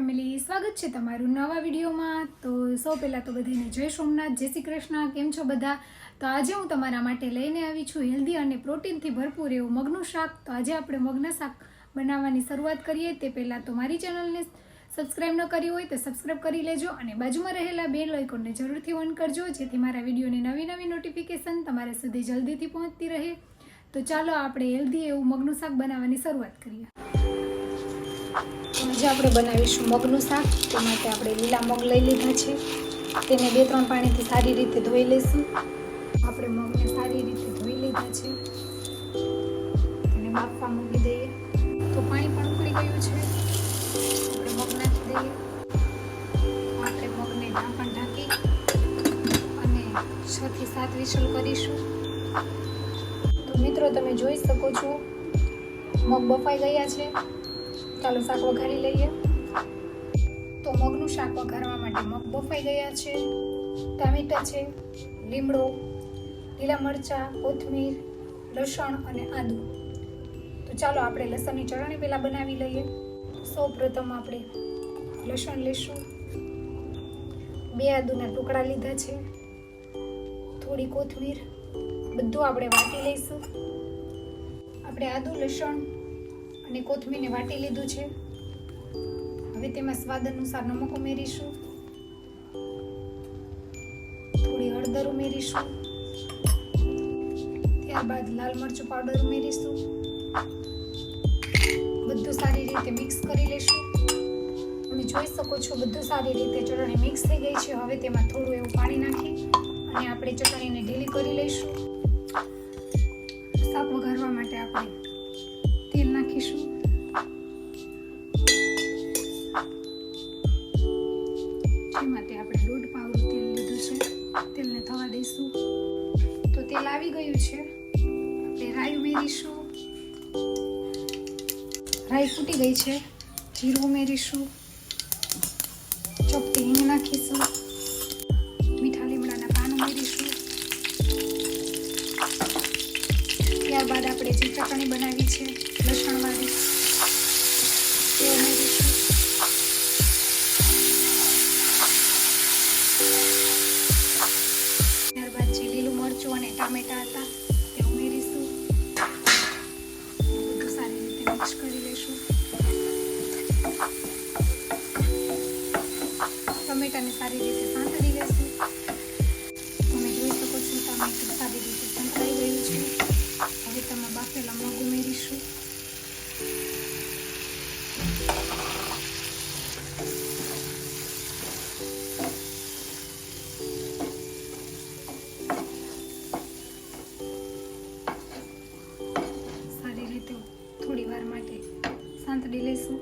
સ્વાગત છે તમારું નવા વિડીયોમાં. તો સૌ પહેલાં તો બધાને જય સોમનાથ, જય શ્રી કૃષ્ણ. કેમ છો બધા? તો આજે હું તમારા માટે લઈને આવી છું હેલ્ધી અને પ્રોટીનથી ભરપૂર એવું મગનું શાક. તો આજે આપણે મગના શાક બનાવવાની શરૂઆત કરીએ. તે પહેલાં તો મારી ચેનલને સબસ્ક્રાઈબ ન કરી હોય તો સબસ્ક્રાઈબ કરી લેજો અને બાજુમાં રહેલા બેલ આઇકોનને જરૂરથી ઓન કરજો, જેથી મારા વિડીયોની નવી નવી નોટિફિકેશન તમારા સુધી જલ્દીથી પહોંચતી રહે. તો ચાલો આપણે હેલ્ધી એવું મગનું શાક બનાવવાની શરૂઆત કરીએ. આજે આપણે બનાવીશું મગનું શાક, તે માટે આપણે લીલા મગ લઈ લીધા છે. તેને બે ત્રણ પાણીથી સારી રીતે ધોઈ લઈશું. આપણે મગને સારી રીતે ધોઈ લીધા છે. મગ નાખી દઈએ. આપણે મગને ઢાંકણ ઢાંકી અને છ થી સાત વિસલ કરીશું. તો મિત્રો, તમે જોઈ શકો છો, મગ બફાઈ ગયા છે. ચાલો શાક વઘારી લઈએ. તો મગનું શાક વઘારવા માટે મગ બફાઈ ગયા છે. ટામેટા છે, લીમડો, લીલા મરચાં, કોથમીર, લસણ અને આદુ. તો ચાલો આપણે લસણની ચટણી પહેલાં બનાવી લઈએ. સૌ પ્રથમ આપણે લસણ લઈશું બે આદુના ટુકડા લીધા છે. થોડી કોથમીર, બધું આપણે વાટી લઈશું. આપણે આદુ, લસણ અને કોથમીરને વાટી લીધું છે. હવે તેમાં સ્વાદ અનુસાર નમક ઉમેરીશું. થોડી હળદર ઉમેરીશું. ત્યારબાદ લાલ મરચું પાવડર ઉમેરીશું. બધું સારી રીતે મિક્સ કરી લેશું. તમે જોઈ શકો છો બધું સારી રીતે ચટણી મિક્સ થઈ ગઈ છે. હવે તેમાં થોડું એવું પાણી નાખી અને આપણે ચટણીને ઢીલી કરી લઈશું. આવી ગયું છે. આપણે રાઈ ઉમેરીશું. રાઈ ફૂટી ગઈ છે. જીરું ઉમેરીશું. ચોપટી હિંગ નાખીશું. મીઠા લીમડાના પાન ઉમેરીશું. ત્યારબાદ આપણે જે ચટણી બનાવી છે. લસણવાળી ટામેટા હતા તે ઉમેરીશું. બધું સારી રીતે મિક્સ કરી લઈશું ટમેટાને સારી રીતે સાંતળી લઈશું તમે જોઈ શકો છો ટમેટું સારી રીતે સંતળાઈ ગયું છે. હવે તમે બાફેલા મગ ઉમેરીશું. માટે સાંતળી લઈશું.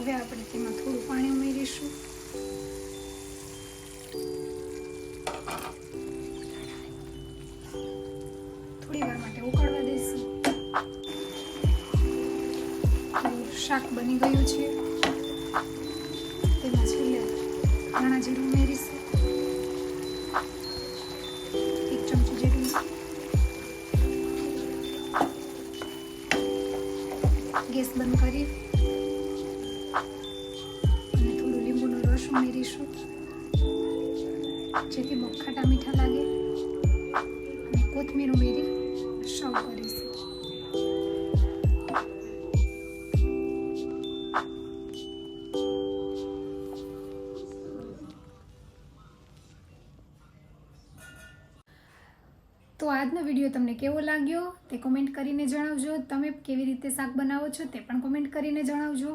હવે આપણે તેમાં થોડું પાણી ઉમેરીશું. થોડી વાર માટે ઉકળવા દઈશું. શાક બની ગયું છે. તેમાં છેલ્લે ધાણા જીરું ગેસ બંધ કરી અને થોડું લીંબુનો રસ ઉમેરીશું જેથી બહુ ખાટા મીઠા લાગે અને કોથમીર ઉમેરી સર્વ કરીશું તો આજનો વીડિયો તમને કેવો લાગ્યો તે કોમેન્ટ કરીને જણાવજો. તમે કેવી રીતે શાક બનાવો છો તે પણ કોમેન્ટ કરીને જણાવજો.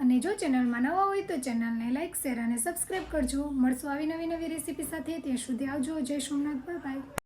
અને જો ચેનલમાં નવા હોય તો ચેનલને લાઇક શેર અને સબસ્ક્રાઈબ કરજો. મળશું આવી નવી નવી રેસીપી સાથે. ત્યાં સુધી આવજો. જય સોમનાથ. બાય